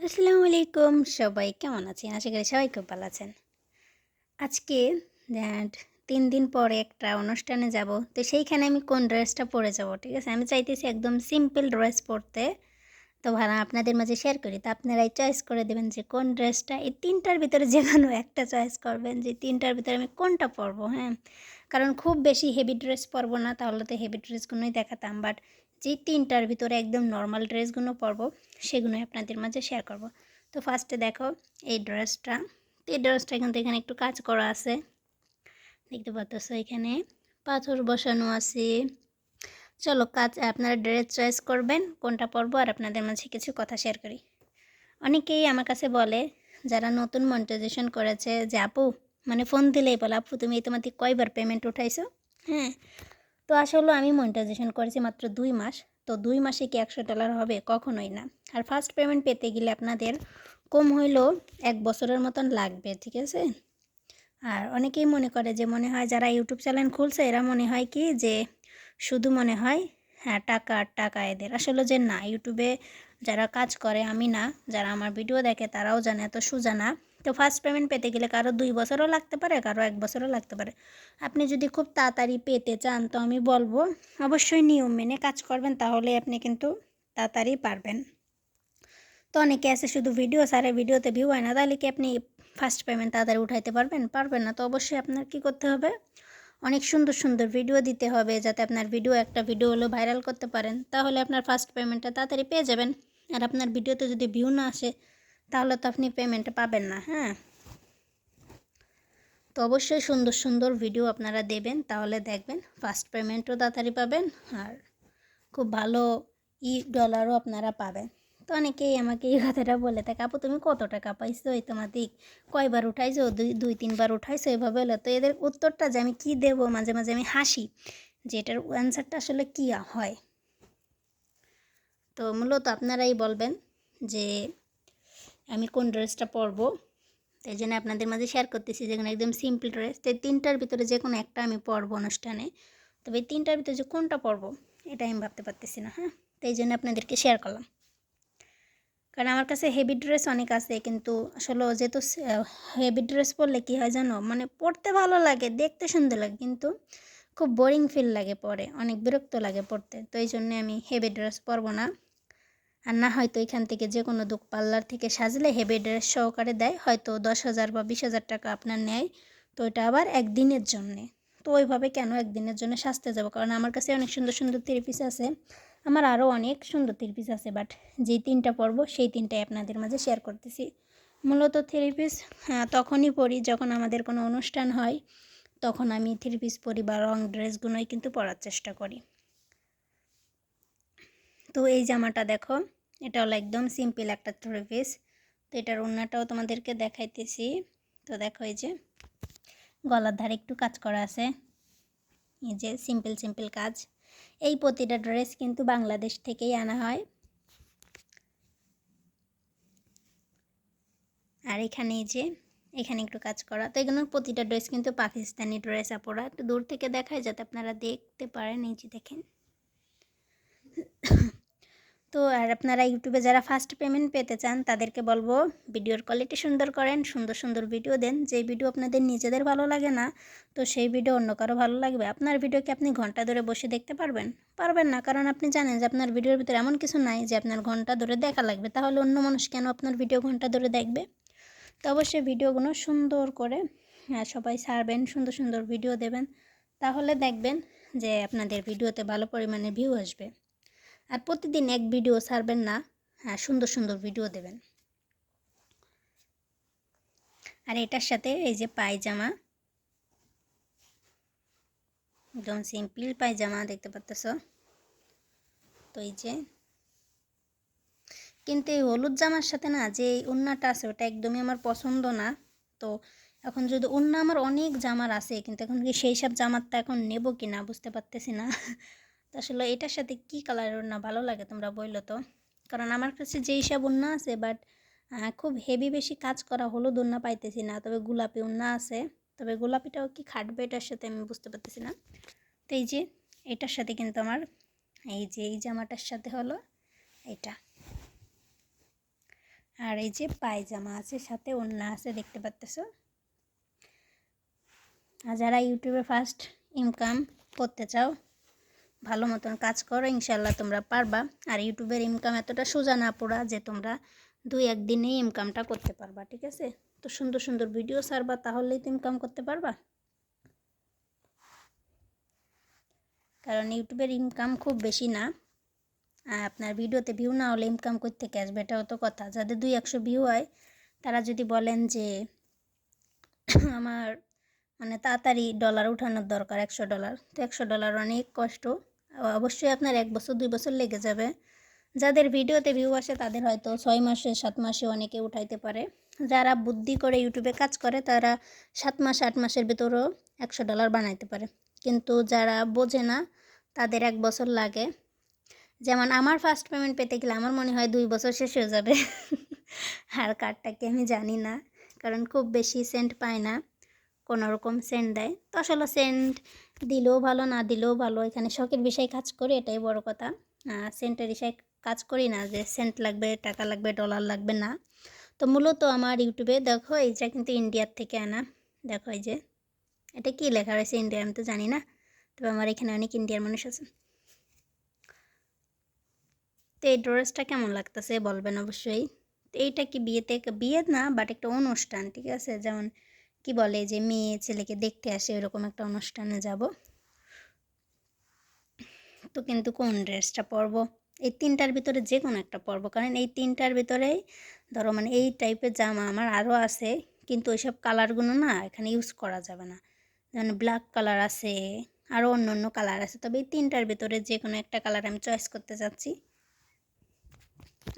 আসসালামু আলাইকুম। সবাই কেমন আছেন? আশা করি সবাই খুব ভালো আছেন। আজকে তিন দিন পরে একটা অনুষ্ঠানে যাব। তো সেইখানে আমি কোন ড্রেসটা পরে যাব, ঠিক আছে? আমি চাইতেছি একদম সিম্পল ড্রেস পরতে। তো ভালো আপনাদের মাঝে শেয়ার করি। তো আপনারাই চয়েস করে দেবেন যে কোন ড্রেসটা এই তিনটার ভিতরে যে কোনো একটা চয়েস করবেন যে তিনটার ভিতরে আমি কোনটা পরবো হ্যাঁ? কারণ খুব বেশি হেভি ড্রেস পরবো না, তাহলে তো হেভি ড্রেসগুলোই দেখাতাম। বাট যে তিনটার ভিতরে একদম নর্মাল ড্রেসগুলো পরবো, সেগুলোই আপনাদের মাঝে শেয়ার করব। তো ফার্স্টে দেখো, এই ড্রেসটা তো এই ড্রেসটা কিন্তু এখানে একটু কাজ করা আছে। দেখতে পাচ্ছ এখানে পাথর বসানো আছে। চলো কাজ, আপনারা ড্রেস চয়েস করবেন, কোনটা পরবো আর আপনাদের মাঝে কিছু কথা শেয়ার করি। অনেকেই আমার কাছে বলে, যারা নতুন মনিটাইজেশন করেছে যে, আপু মানে ফোন দিলেই বলে, আপু, তুমি তোমাদের কয়বার পেমেন্ট উঠাইছো? হ্যাঁ তো আসলে আমি মনিটাইজেশন করেছি মাত্র দুই মাস। তো দুই মাসে কি একশো ডলার হবে? কখনোই না। আর ফার্স্ট পেমেন্ট পেতে গেলে আপনাদের কম হইলেও এক বছরের মতন লাগবে, ঠিক আছে? আর অনেকেই মনে করে যে, মনে হয় যারা ইউটিউব চ্যানেল খুলছে, এরা মনে হয় কি যে, শুধু মনে হয় হ্যাঁ টাকা আর টাকা এদের। আসলে যে না ইউটিউবে যারা কাজ করে, আমি না। যারা আমার ভিডিও দেখে, তারাও জানে। এত সোজা না তো ফার্স্ট পেমেন্ট পেতে গেলে কারও দুই বছরও লাগতে পারে, কারও এক বছরও লাগতে পারে। আপনি যদি খুব তাড়াতাড়ি পেতে চান, তো আমি বলব অবশ্যই নিয়ম মেনে কাজ করবেন তাহলে আপনি কিন্তু তাড়াতাড়ি পারবেন। তো অনেকে আছে শুধু ভিডিও সারে ভিডিওতে ভিউ হয় না, তাহলে কি আপনি ফার্স্ট পেমেন্ট তাড়াতাড়ি উঠাইতে পারবেন? পারবেন না, তো অবশ্যই আপনার কি করতে হবে? অনেক সুন্দর সুন্দর ভিডিও দিতে হবে, যাতে আপনার ভিডিও একটা ভিডিও হলো ভাইরাল করতে পারেন। তাহলে আপনার ফার্স্ট পেমেন্টটা তাড়াতাড়ি পেয়ে যাবেন। আর আপনার ভিডিওতে যদি ভিউ না আসে তাহলে তো আপনি পেমেন্টটা পাবেন না হ্যাঁ? তো অবশ্যই সুন্দর সুন্দর ভিডিও আপনারা দেবেন, তাহলে দেখবেন ফার্স্ট পেমেন্টও তাড়াতাড়ি পাবেন আর খুব ভালো ই ডলারও আপনারা পাবেন। তো অনেকেই আমাকে এই কথাটা বলে থাকে, আপু, তুমি কত টাকা পাইছো? এই তোমাদের কয়বার উঠাইছো? দুই দুই, তিনবার উঠাইছো? এভাবে হলো। তো এদের উত্তরটা যে আমি কী দেবো? মাঝে মাঝে আমি হাসি, যে এটার অ্যান্সারটা আসলে কী হয়? তো মূলত আপনারাই বলবেন যে আমি কোন ড্রেসটা পরবো? তাই জন্য আপনাদের মাঝে শেয়ার করতেছি যেখানে একদম সিম্পল ড্রেস তো তিনটার ভিতরে যে কোনো একটা আমি পরবো অনুষ্ঠানে। তবে তিনটার ভিতরে যে কোনটা পরবো এটা আমি ভাবতে পারতেছি না হ্যাঁ? তাই জন্য আপনাদেরকে শেয়ার করলাম। কারণ আমার কাছে হেভি ড্রেস অনেক আছে, কিন্তু আসলে যেহেতু হেভি ড্রেস পরলে কী হয় জানো? মানে পড়তে ভালো লাগে, দেখতে সুন্দর লাগে, কিন্তু খুব বোরিং ফিল লাগে পরে, অনেক বিরক্ত লাগে পড়তে তো এই জন্যে আমি হেভি ড্রেস পরবো না। আর না হয়তো এখান থেকে যে কোনো পার্লার থেকে সাজলে হেভি ড্রেস সহকারে দেয়, হয়তো দশ হাজার বা বিশ হাজার টাকা আপনার নেয়। তো এটা আবার একদিনের জন্যে। তো ওইভাবে কেন একদিনের জন্য সাজতে যাব? কারণ আমার কাছে অনেক সুন্দর সুন্দর পিস আছে। আমার আরও অনেক সুন্দর পিস আছে বাট যেই তিনটা পরবো, সেই তিনটাই আপনাদের মাঝে শেয়ার করতেছি। মূলত পিস হ্যাঁ তখনই পরি যখন আমাদের কোনো অনুষ্ঠান হয়, তখন আমি পিস পরি বা রং ড্রেসগুলোই কিন্তু পরার চেষ্টা করি। তো এই জামাটা দেখো। এটা হলো একদম সিম্পল একটা থ্রি পিস। তো এটার ওড়নাটাও তোমাদেরকে দেখাইতেছি। তো দেখো এই যে গলার ধারে একটু কাজ করা আছে। এই যে সিম্পল সিম্পল কাজ। এই প্রতিটা ড্রেস কিন্তু বাংলাদেশ থেকেই আনা হয়। আর এখানে এই যে, এখানে একটু কাজ করা। তো এগুলোর প্রতিটা ড্রেস কিন্তু পাকিস্তানি ড্রেস আপরা। একটু দূর থেকে দেখায় যাতে আপনারা দেখতে পারেন। এই যে দেখেন। তো আর আপনারা ইউটিউবে যারা ফার্স্ট পেমেন্ট পেতে চান, তাদেরকে বলব ভিডিওর কোয়ালিটি সুন্দর করেন, সুন্দর সুন্দর ভিডিও দেন। যে ভিডিও আপনাদের নিজেদের ভালো লাগে না, তো সেই ভিডিও অন্য কারও ভালো লাগবে। আপনার ভিডিওকে আপনি ঘণ্টা ধরে বসে দেখতে পারবেন? পারবেন না, কারণ আপনি জানেন যে আপনার ভিডিওর ভিতরে এমন কিছু নাই যে আপনার ঘণ্টা ধরে দেখা লাগবে। তাহলে অন্য মানুষ কেন আপনার ভিডিও ঘণ্টা ধরে দেখবে? তো অবশ্যই ভিডিওগুলো সুন্দর করে সবাই ছাড়বেন, সুন্দর সুন্দর ভিডিও দেবেন। তাহলে দেখবেন যে আপনাদের ভিডিওতে ভালো পরিমাণে ভিউ আসবে। আর প্রতিদিন এক ভিডিও ছাড়বেন না। হ্যাঁ সুন্দর সুন্দর ভিডিও দেবেন। আর এটার সাথে এই যে পায়জামা। একদম সিম্পল পায়জামা দেখতে পাচ্তেছ। তো এই যে, কিন্তু এই হলুদ জামার সাথে না যে উন্নাটা আছে, ওটা একদমই আমার পছন্দ না। তো এখন যদি অন্য আমার অনেক জামার আছে, কিন্তু এখন কি সেই সব জামারটা এখন নেব কি না বুঝতে পারতেছি না। আসলে এটার সাথে কী কালারের ওড়না ভালো লাগে তোমরা বলল তো? কারণ আমার কাছে যেই সব ওড়না আছে বাট খুব হেভি বেশি কাজ করা হলুদ ওড়না পাইতেছি না, তবে গোলাপি ওড়না আছে। তবে গোলাপিটাও কি খাটবে এটার সাথে আমি বুঝতে পারতেছি না। তো এই যে, এটার সাথে কিন্তু আমার, এই যে, এই জামাটার সাথে হলো এটা। আর এই যে পায়জামা আছে, সাথে ওড়না আছে, দেখতে পাচ্তেছ আর যারা ইউটিউবে ফার্স্ট ইনকাম করতে চাও ভালো মতন কাজ করো ইনশাল্লাহ তোমরা পারবা। আর ইউটিউবের ইনকাম এতটা সোজা না পড়া যে তোমরা দুই একদিনেই ইনকামটা করতে পারবা, ঠিক আছে? তো সুন্দর সুন্দর ভিডিও ছাড়বা, তাহলেই তো ইনকাম করতে পারবা। কারণ ইউটিউবের ইনকাম খুব বেশি না। আপনার ভিডিওতে ভিউ না হলে ইনকাম করতে আসবে এটাও তো কথা। যাদের দুই একশো ভিউ হয়, তারা যদি বলেন যে আমার মানে তাড়াতাড়ি ডলার উঠানোর দরকার, একশো ডলার তো একশো ডলার অনেক কষ্ট। অবশ্যই আপনার এক বছর, দুই বছর লেগে যাবে। যাদের ভিডিওতে ভিউ আসে, তাদের হয়তো ছয় মাসে, সাত মাসে অনেকে উঠাইতে পারে। যারা বুদ্ধি করে ইউটিউবে কাজ করে, তারা সাত মাস, আট মাসের ভিতরেও একশো ডলার বানাইতে পারে। কিন্তু যারা বোঝে না, তাদের এক বছর লাগে। যেমন আমার ফার্স্ট পেমেন্ট পেতে গেলে আমার মনে হয় দুই বছর শেষ হয়ে যাবে। আর কার্ডটাকে আমি জানি না, কারণ খুব বেশি সেন্ট পায় না। কোনো রকম সেন্ট দেয়। তো আসলে সেন্ট দিলেও ভালো, না দিলেও ভালো। এখানে শখের বিষয় কাজ করি, এটাই বড় কথা। সেন্টের বিষয় কাজ করি না যে সেন্ট লাগবে, টাকা লাগবে ডলার লাগবে, না। তো মূলত আমার ইউটিউবে দেখো, এইটা কিন্তু ইন্ডিয়ার থেকে আনা। দেখো এই যে, এটা কী লেখা রয়েছে ইন্ডিয়া আমি তো জানি না। তবে আমার এখানে অনেক ইন্ডিয়ার মানুষ আছে। তো এই ড্রেসটা কেমন লাগতেছে বলবেন অবশ্যই। তো এইটা কি বিয়েতে বিয়ে না বাট একটা অনুষ্ঠান, ঠিক আছে? যেমন কি বলে যে মেয়ে ছেলেকে দেখতে আসে এরকম একটা অনুষ্ঠানে যাব। তো কিন্তু কোন ড্রেসটা পরব? এই তিনটার ভিতরে যে কোনো একটা পরব। কারণ এই তিনটার ভিতরেই ধরো মানে এই টাইপের জামা আমার আরও আছে, কিন্তু ওইসব কালারগুলো না এখানে ইউজ করা যাবে না। যেমন ব্ল্যাক কালার আছে আরও অন্য অন্য কালার আছে। তবে এই তিনটার ভিতরে যে কোনো একটা কালার আমি চয়েস করতে চাচ্ছি।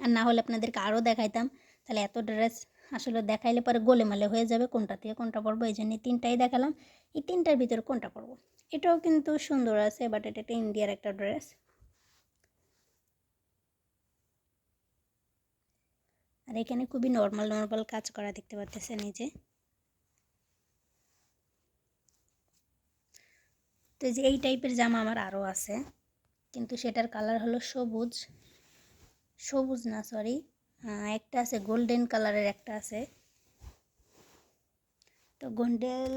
আর না হলে আপনাদেরকে আরও দেখাইতাম। তাহলে এত ড্রেস আসলে দেখাইলে পরে গোলেমালে হয়ে যাবে কোনটা থেকে কোনটা পরবো, এই জন্য তিনটাই দেখালাম। এই তিনটার ভিতরে কোনটা পরবো? এটাও কিন্তু সুন্দর আছে বাট এটা একটা ইন্ডিয়ার একটা ড্রেস। আর এখানে খুবই নর্মাল নর্মাল কাজ করা দেখতে পাচ্ছেন নিজে তো যে এই টাইপের জামা আমার আরও আছে, কিন্তু সেটার কালার হলো সবুজ। সবুজ না সরি একটা আছে গোল্ডেন কালারের একটা আছে। তো গোল্ডেন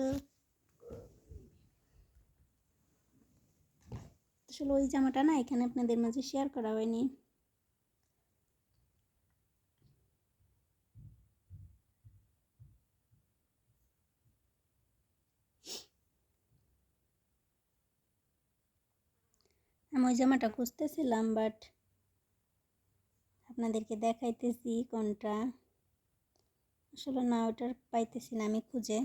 আসলে ওই জামাটা না এখানে আপনাদের মাঝে শেয়ার করা হয়নি। আমি ওই জামাটা খুঁজতেছিলাম বাট আপনাদেরকে দেখাইতেছি কোনটা। আসলে না, ওটার পাইতেছি না আমি খুঁজে।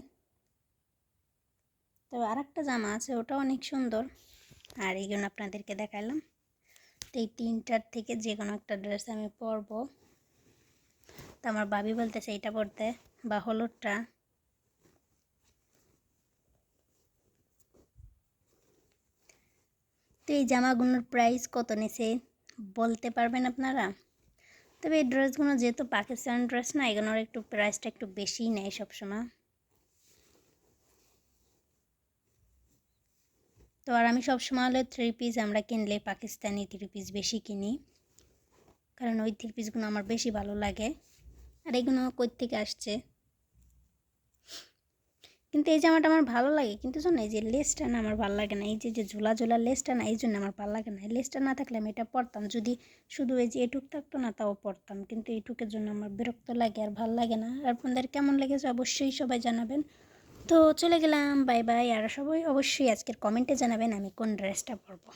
তবে আর একটা জামা আছে ওটা অনেক সুন্দর। আর এই জন্য আপনাদেরকে দেখাইলাম। তো এই তিনটার থেকে যে কোনো একটা ড্রেস আমি পরবো। তো আমার বাবি বলতেছে এইটা পরতে, বা হলুদটা। তো এই জামাগুলোর প্রাইস কত নিছে বলতে পারবেন আপনারা? তবে এই ড্রেসগুলো যেহেতু পাকিস্তান ড্রেস না, এগুলোর একটু প্রাইসটা একটু বেশিই নেয় সবসময়। তো আর আমি সবসময় হলে থ্রি পিস আমরা কিনলে পাকিস্তানি থ্রি পিস বেশি কিনি। কারণ ওই থ্রি পিসগুলো আমার বেশি ভালো লাগে। আর এগুলো কই থেকে আসছে? কিন্তু এই জামাটা আমার ভালো লাগে। কিন্তু শোন, এই যে লেসটা না আমার ভালো লাগে না। এই যে যে ঝোলা ঝোলা লেসটা না, এই জন্য আমার ভালো লাগে না। লেসটা না থাকলে আমি এটা পরতাম। যদি শুধু এই যে এটুক থাকতো না, তাও পরতাম। কিন্তু এইটুকের জন্য আমার বিরক্ত লাগে আর ভালো লাগে না। আর আপনাদের কেমন লেগেছে অবশ্যই সবাই জানাবেন। তো চলে গেলাম, বাই বাই। আর সবাই অবশ্যই আজকের কমেন্টে জানাবেন আমি কোন ড্রেসটা পরবো।